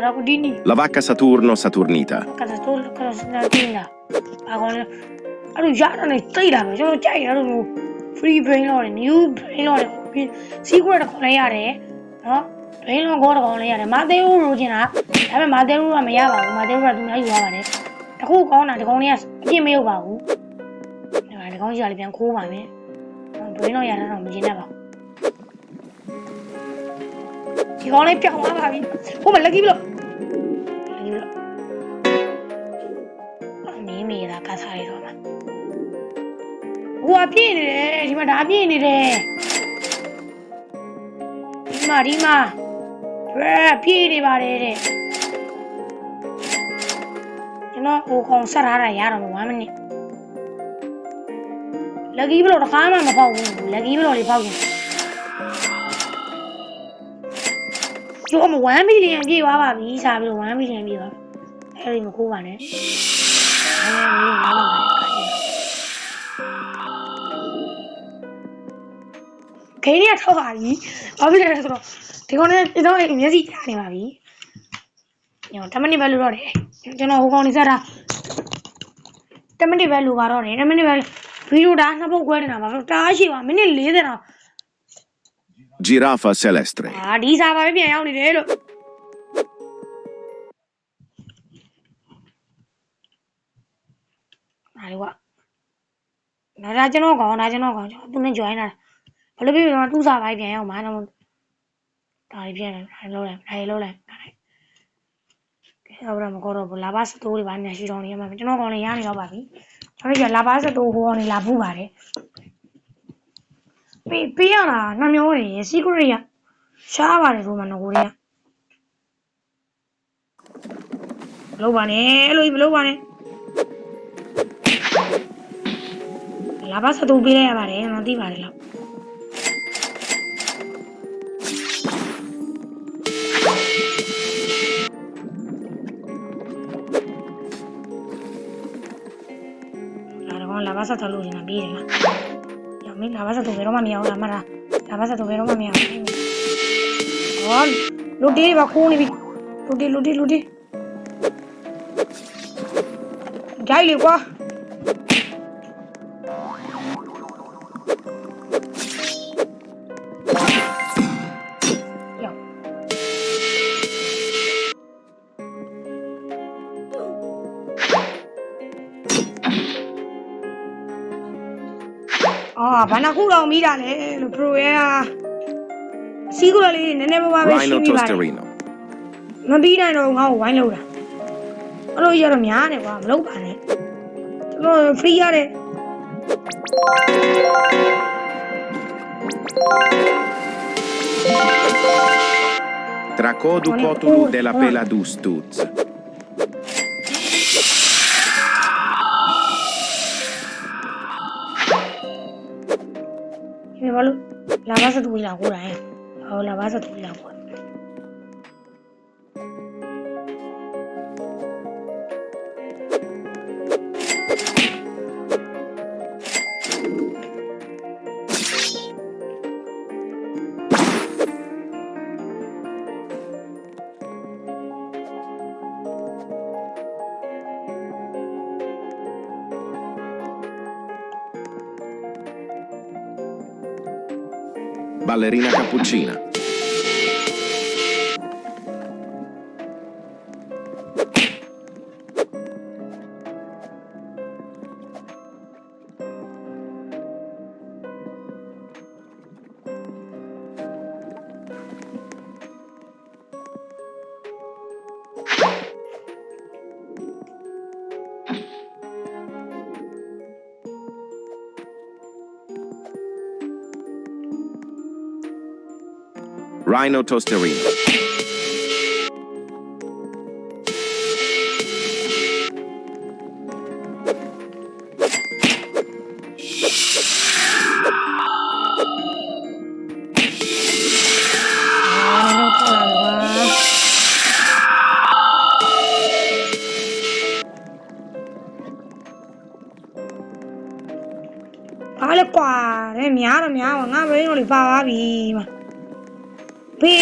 Ora Cudini, La vacca Saturno Saturnita. casa sul casa Sinatina. A con အဲ့လိုရတာနဲ့တိတ်လာပဲကျွန်တော်ကြိုက်တယ်အဲ့လို free brain လို့ new brain လို့ secret တခေါက်လဲရတယ်နော် brain လို့ခေါ်တခေါက်လဲရတယ်မာသေးဦးလိုချင်တာဒါပေမဲ့မာသေးဦးကမရပါဘူးမာသေးဦးကသူများယူရပါတယ်တခုကောင်းတာဒီကောင်လေးကအပြစ်မရုပ်ပါဘူးဒါဒီကောင်ကြီးကလည်းပြန်ခိုးပါမယ် brain လို့ရတာတော့မကျင်းတတ်ပါဘူးဒီကောင်လေးပြောင်းသွားပါပြီဟိုမှာ lucky ဘလို့ lucky ဘ ကစားရတော့မှာဟိုကပြည့်နေတယ်ဒီမှာဒါပြည့်နေတယ်ဒီမှာဒီမှာဘယ်ပြည့်နေပါတယ်တဲ့ကျွန်တော်ဟိုကောင်ဆက်ထားတာရတော့1 minute လက်ကြီးဘလို့တစ်ခါမှမဖောက်ဘူးလက်ကြီးဘလို့လေးဖောက်ရင်ကျိုးအမ1 million ပြည့်သွားပါပြီစားပြီးတော့1 million ပြည့်သွားအဲ့ဒီမခိုးပါနဲ့ ခေင်းရထောက်ပါပြီဘာဖြစ်လဲဆိုတော့ဒီကောင်နဲ့ကျွန်တော်ရဲ့မျက်စိကြားနေပါပြီညော10မိနစ်ပဲလို့တော့တယ်ကျွန်တော်ဟိုကောင်နေစားတာ10မိနစ်ပဲလို့ပါတော့တယ်10မိနစ်ပဲဗီဒီယိုဒါနှစ်ပုတ်ခွဲနေတာပါတားရှိပါမိနစ်40တော့ Giraffa Celestre. အာဒီစားပါပဲပြန်ရောက်နေတယ်လို့ အားလို့ကဒါဒါကျွန်တော်ကောင်ဒါကျွန်တော်ကောင်ကျွန်တော်သူနဲ့ join လာဘယ်လိုဖြစ်ဖြစ်တော့သူ့စားပါပဲပြန်ရောက်မှာတော့ဒါလေးပြန်တယ်ဒါလေးလုံးလိုက်ဒါလေးလုံးလိုက်ဒါလေးကဲတော့မကောတော့ဘူးလာပါစတိုးတွေပါနေရှိတော်နေရမှာကျွန်တော်ကောင်လည်းရနေတော့ပါပြီကျွန်တော်ကလာပါစတိုးဟိုကောင်နေလာဖူးပါတယ်ပေးပေးရတာနှမျိုးနေ secret ရရှားပါတယ်ဆိုမှငကိုတွေကမလုပ်ပါနဲ့အဲ့လိုကြီးမလုပ်ပါနဲ့ la pasa tu लाभासात उभी राहा भारे नदी भारेला la vas a tu una birra. Io mi la vas a tu vero mamma ora mara. La vas a tu vero mamma. Oh, ludi va con vi. Ludi ludi ludi. Dai qua. ဘာနာခုတော့မိတာလဲလို့ pro ရဲ့စီးကလေးနည်းနည်းပါးပါးပဲရှိ Rhino ပြီးပါတယ် Tostarino. ။မပြီးနိုင်တော့ငါ့ကိုဝိုင်းလို့တာ။အဲ့လိုရတော့များတယ်ကွာမလုပ်ပါနဲ့။ကျွန်တော် free ရတယ် Tracodu Buoni Cotulu culo, della buono. Peladustuz. ။ မှာဘာလို့လာပါစတူလာကိုတာ။ဟောလာပါစတူလာကို Ballerina cappuccina. Rhino Toasterino. Miau miau, no, io non li fa. Be